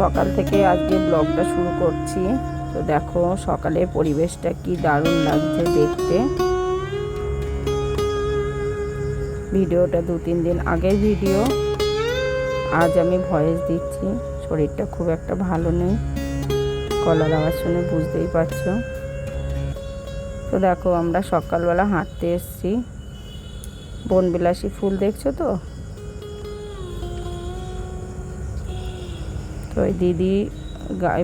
সকাল থেকে আজকে ব্লগটা শুরু করছি। তো দেখো সকালের পরিবেশটা কি দারুণ লাগছে দেখতে। ভিডিওটা দু তিন দিন আগের ভিডিও। আজ আমি ভয়েস দিচ্ছি, শরীরটা খুব একটা ভালো নেই। গলার আওয়াজ শুনে বুঝতেই পারছ। তো দেখো আমরা সকালবেলা হাঁটতে এসেছি। বনবিলাসী ফুল দেখছ তো? তো ওই দিদি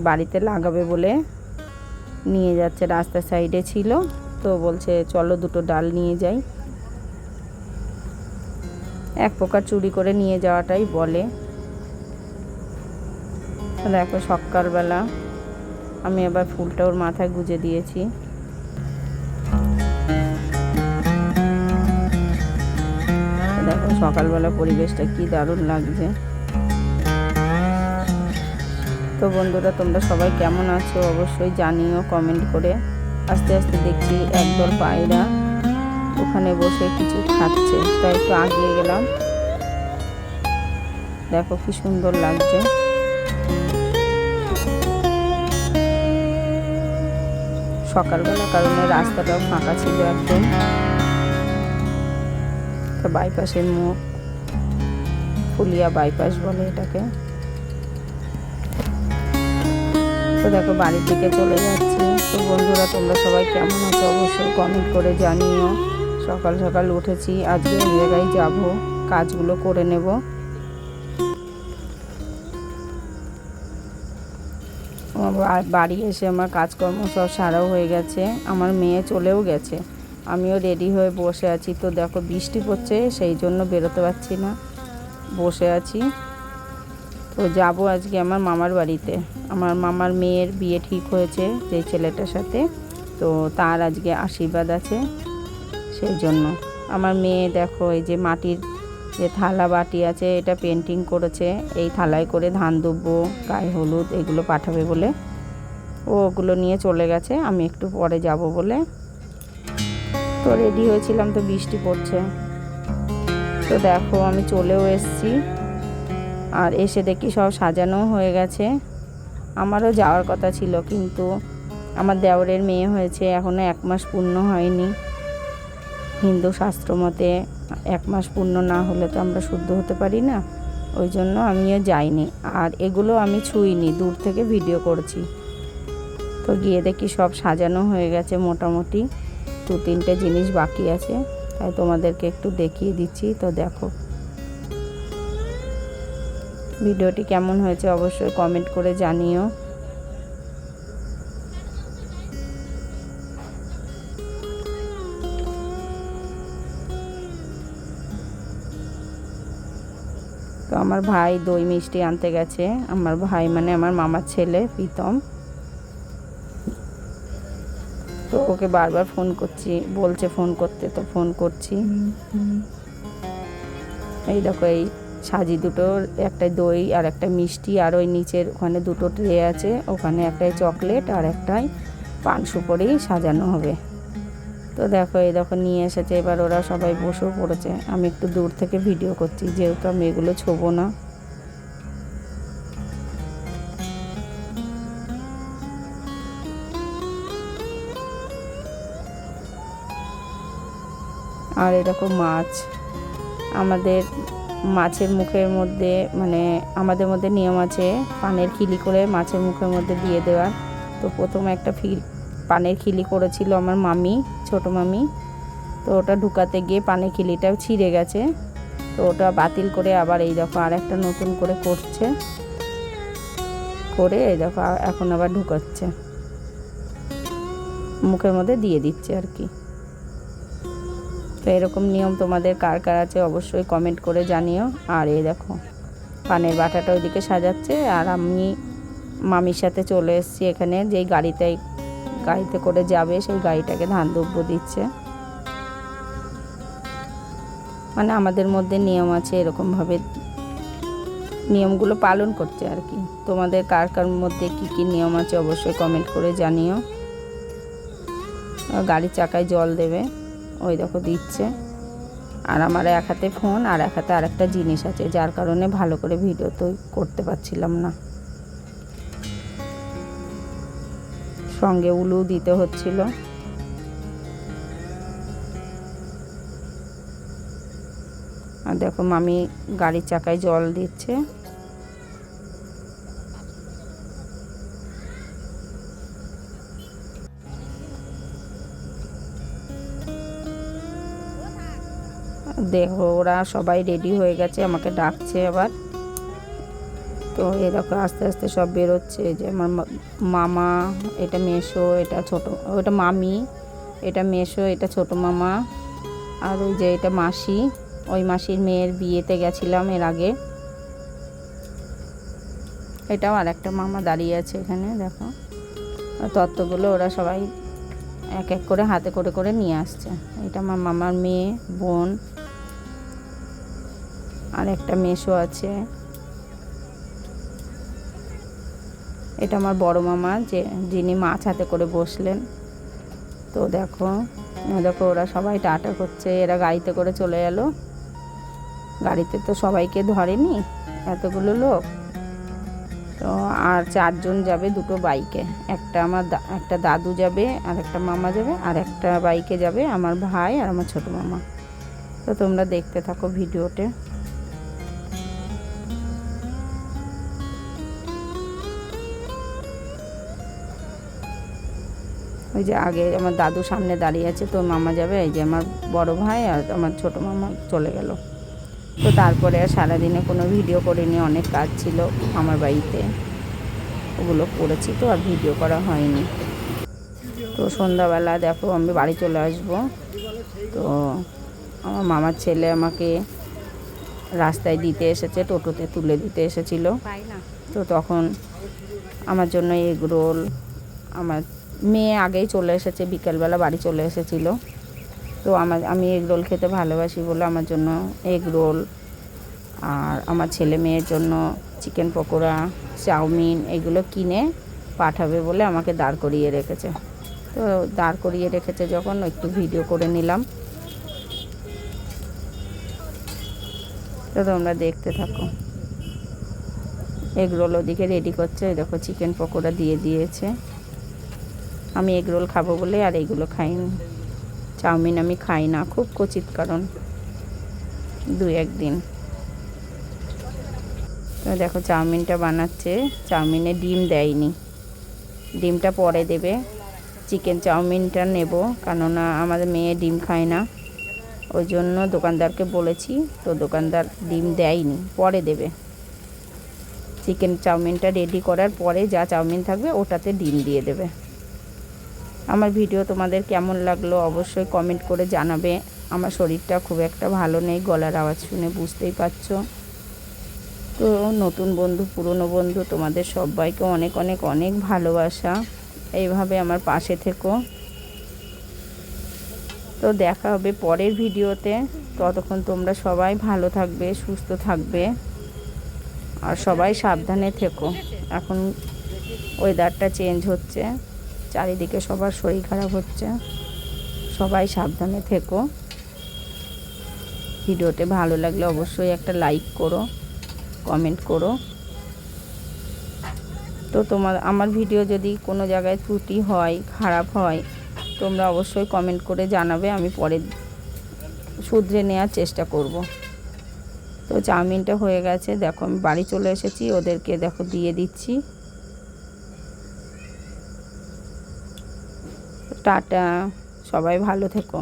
বাড়িতে লাগাবে বলে নিয়ে যাচ্ছে, রাস্তার সাইডে ছিল। তো বলছে, চলো দুটো ডাল নিয়ে যাই। এক প্রকার চুরি করে নিয়ে যাওয়াটাই বলে। দেখো সকালবেলা আমি আবার ফুলটা ওর মাথায় গুজে দিয়েছি। দেখো সকালবেলা পরিবেশটা কি দারুণ লাগছে। তো বন্ধুরা, তোমরা সবাই কেমন আছো? অবশ্যই জানিও কমেন্ট করে। আস্তে আস্তে দেখছি একদল পায়রা ওখানে বসে কিছু খাচ্ছে। তাই একটু আগিয়ে গেলাম। দেখো কি সুন্দর লাগছে। সকালবেলা কারণে রাস্তাটাও ফাঁকা ছিল একদম। বাইপাসের মুখ, ফুলিয়া বাইপাস বলে এটাকে। তো দেখো বাড়ির দিকে চলে যাচ্ছি। তো বন্ধুরা, তোমরা সবাই কেমন আছো? অবশ্যই কমেন্ট করে জানিও। সকাল সকাল উঠেছি, আজকে ওই জায়গায় যাব, কাজগুলো করে নেব। বাড়ি এসে আমার কাজকর্ম সব সারাও হয়ে গেছে, আমার মেয়ে চলেও গেছে। আমিও রেডি হয়ে বসে আছি। তো দেখো বৃষ্টি পড়ছে, সেই জন্য বেরোতে পারছি না। বসে আছি। তো যাব আজকে আমার মামার বাড়িতে। আমার মামার মেয়ের বিয়ে ঠিক হয়েছে যে ছেলেটার সাথে। তো তার আজকে আশীর্বাদ আছে সেই জন্য। আমার মেয়ে দেখো, এই যে মাটির যে থালা বাটি আছে, এটা পেন্টিং করেছে। এই থালায় করে ধান দুব্বো, গায়ে হলুদ, এগুলো পাঠাবে বলে ও ওগুলো নিয়ে চলে গেছে। আমি একটু পরে যাব বলে তো রেডি হয়েছিলাম, তো বৃষ্টি পড়ছে। তো দেখো, আমি চলেও এসেছি। আর এসে দেখি সব সাজানো হয়ে গেছে। আমারও যাওয়ার কথা ছিল, কিন্তু আমার দেওরের মেয়ে হয়েছে এখনও এক মাস পূর্ণ হয়নি। হিন্দু শাস্ত্র মতে এক মাস পূর্ণ না হলে তো আমরা শুদ্ধ হতে পারি না। ওই জন্য আমিও যাইনি, আর এগুলো আমি ছুঁইনি, দূর থেকে ভিডিও করছি। তো গিয়ে দেখি সব সাজানো হয়ে গেছে মোটামুটি। দু তিনটে জিনিস বাকি আছে, তাই তোমাদেরকে একটু দেখিয়ে দিচ্ছি। তো দেখো। ভিডিওটি কেমন হয়েছে অবশ্যই কমেন্ট করে জানিও। তো আমার ভাই দই মিষ্টি আনতে গেছে। আমার ভাই মানে আমার মামার ছেলে প্রীতম। তো ওকে বারবার ফোন করছি বলছে ফোন করতে তো ফোন করছি। এই দেখো এই সাজি দুটো, একটা দই আর একটা মিষ্টি, আর ওই নিচের ওখানে দুটো ট্রে আছে, ওখানে একটাই চকলেট আর একটাই পান সুপারি সাজানো হবে। তো দেখো, এই দেখো, নিয়ে এসেছে, এবার ওরা সবাই বসেও পড়েছে। আমি একটু দূর থেকে ভিডিও করছি, যেহেতু আমি এগুলো ছোবো না। আর এরকম মাছ আমাদের মাছের মুখের মধ্যে মানে আমাদের মধ্যে নিয়ম আছে পানের খিলি করে মাছের মুখের মধ্যে দিয়ে দেওয়ার তো প্রথমে একটা ফিল পানের খিলি করেছিল আমার মামি, ছোট মামি। তো ওটা ঢুকাতে গিয়ে পানের খিলিটাও ছিঁড়ে গেছে। তো ওটা বাতিল করে আবার এই দেখো আর একটা নতুন করে করছে। করে এই দেখো এখন আবার ঢুকাচ্ছে। মুখের মধ্যে দিয়ে দিচ্ছে আর কি। তো এরকম নিয়ম তোমাদের কার কার আছে অবশ্যই কমেন্ট করে জানিও। আর এই দেখো, পানের বাটাটা ওইদিকে সাজাচ্ছে, আর আমি মামির সাথে চলে এসেছি এখানে, যেই গাড়িতে গাড়িতে করে যাবে, সেই গাড়িটাকে ধান দ্রব্য দিচ্ছে। মানে আমাদের মধ্যে নিয়ম আছে এরকমভাবে নিয়মগুলো পালন করছে আর কি। তোমাদের কার কার মধ্যে কি কি নিয়ম আছে অবশ্যই কমেন্ট করে জানিও। গাড়ির চাকায় জল দেবে। ওই দেখো দিচ্ছে। আর আমার এক হাতে ফোন, আর এক হাতে আরেকটা জিনিস আছে, যার কারণে ভালো করে ভিডিও তো করতে পারছিলাম না। সঙ্গে উলু দিতে হচ্ছিল। আর দেখো মামি গাড়ির চাকায় জল দিচ্ছে। দেখো, ওরা সবাই রেডি হয়ে গেছে, আমাকে ডাকছে আবার। তো এরকম আস্তে আস্তে সব বেরোচ্ছে যে আমার মামা, এটা মেশো, এটা ছোট, ওটা মামি, এটা মেশো, এটা ছোট মামা, আর ওই যে এটা মাসি, ওই মাসির মেয়ের বিয়েতে গেছিলাম এর আগে। এটাও আর একটা মামা দাঁড়িয়ে আছে এখানে, দেখো। তত্ত্বগুলো ওরা সবাই এক এক করে হাতে করে করে নিয়ে আসছে। এটা আমার মামার মেয়ে, বোন আর একটা মেশো আছে। এটা আমার বড় মামা যে, যিনি মাছ হাতে করে বসলেন। তো দেখো দেখো ওরা সবাই টাটা করছে, এরা গাড়িতে করে চলে এলো। গাড়িতে তো সবাইকে ধরেনি, এতগুলো লোক। তো আর চারজন যাবে দুটো বাইকে। একটা আমার একটা দাদু যাবে, আর একটা মামা যাবে, আর একটা বাইকে যাবে আমার ভাই আর আমার ছোট মামা। তো তোমরা দেখতে থাকো ভিডিওতে। ওই যে আগে আমার দাদু সামনে দাঁড়িয়ে আছে তো মামা যাবে এই যে আমার বড় ভাই আর আমার ছোট মামা চলে গেল। তো তারপরে আর সারাদিনে কোনো ভিডিও করিনি অনেক কাজ ছিল আমার বাড়িতে। ওগুলো করেছি তো আর ভিডিও করা হয়নি। তো সন্ধ্যাবেলা দেখো আমি বাড়ি চলে আসব। তো আমার মামার ছেলে আমাকে রাস্তায় দিতে এসেছে টোটোতে তুলে দিতে এসেছিল। তো তখন আমার জন্য এগরোল আমার মেয়ে আগেই চলে এসেছে, বিকেলবেলা বাড়ি চলে এসেছিল। তো আমার, আমি এগ রোল খেতে ভালোবাসি বলে আমার জন্য এগ রোল। আর আমার ছেলে মেয়ের জন্য চিকেন পকোড়া, চাউমিন এগুলো কিনে পাঠাবে বলে আমাকে দাঁড় করিয়ে রেখেছে। তো দাঁড় করিয়ে রেখেছে যখন, একটু ভিডিও করে নিলাম। তো তোমরা দেখতে থাকো। এগ রোল ওদিকে রেডি করছে দেখো, চিকেন পকোড়া দিয়ে দিয়েছে। আমি এগ রোল খাব বলে আর এগুলো খাইনি চাউমিন আমি খাই না, খুব কচিত কারণ। দু একদিন। তো দেখো চাউমিনটা বানাচ্ছে, চাউমিনে ডিম দেয়নি। ডিমটা পরে দেবে। চিকেন চাউমিনটা নেব, কেননা আমাদের মেয়ে ডিম খায় না। ওই জন্য দোকানদারকে বলেছি, তো দোকানদার ডিম দেয়নি, পরে দেবে। চিকেন চাউমিনটা রেডি করার পরে যা চাউমিন থাকবে, ওটাতে ডিম দিয়ে দেবে। আমার ভিডিও তোমাদের কেমন লাগল অবশ্যই কমেন্ট করে জানাবে। আমার শরীরটা খুব একটা ভালো নেই, গলার আওয়াজ শুনে বুঝতেই পারছ। তো নতুন বন্ধু, পুরনো বন্ধু, তোমাদের সবাইকে অনেক অনেক অনেক ভালোবাসা। এইভাবে আমার পাশে থেকো। তো দেখা হবে পরের ভিডিওতে। ততক্ষণ তোমরা সবাই ভালো থাকবে, সুস্থ থাকবে। আর সবাই সাবধানে থেকো। এখন ওয়েদারটা চেঞ্জ হচ্ছে। চারিদিকে সবার শরীর খারাপ হচ্ছে। সবাই সাবধানে থেকো। ভিডিওতে ভালো লাগলে অবশ্যই একটা লাইক করো কমেন্ট করো। তো তোমার, আমার ভিডিও যদি কোনো জায়গায় ত্রুটি হয়, খারাপ হয়, তোমরা অবশ্যই কমেন্ট করে জানাবে, আমি পরে শুধরে নেওয়ার চেষ্টা করব। তো চাউমিনটা হয়ে গেছে, দেখো আমি বাড়ি চলে এসেছি, ওদেরকে দেখো দিয়ে দিচ্ছি। টাটা সবাই ভালো থেকো।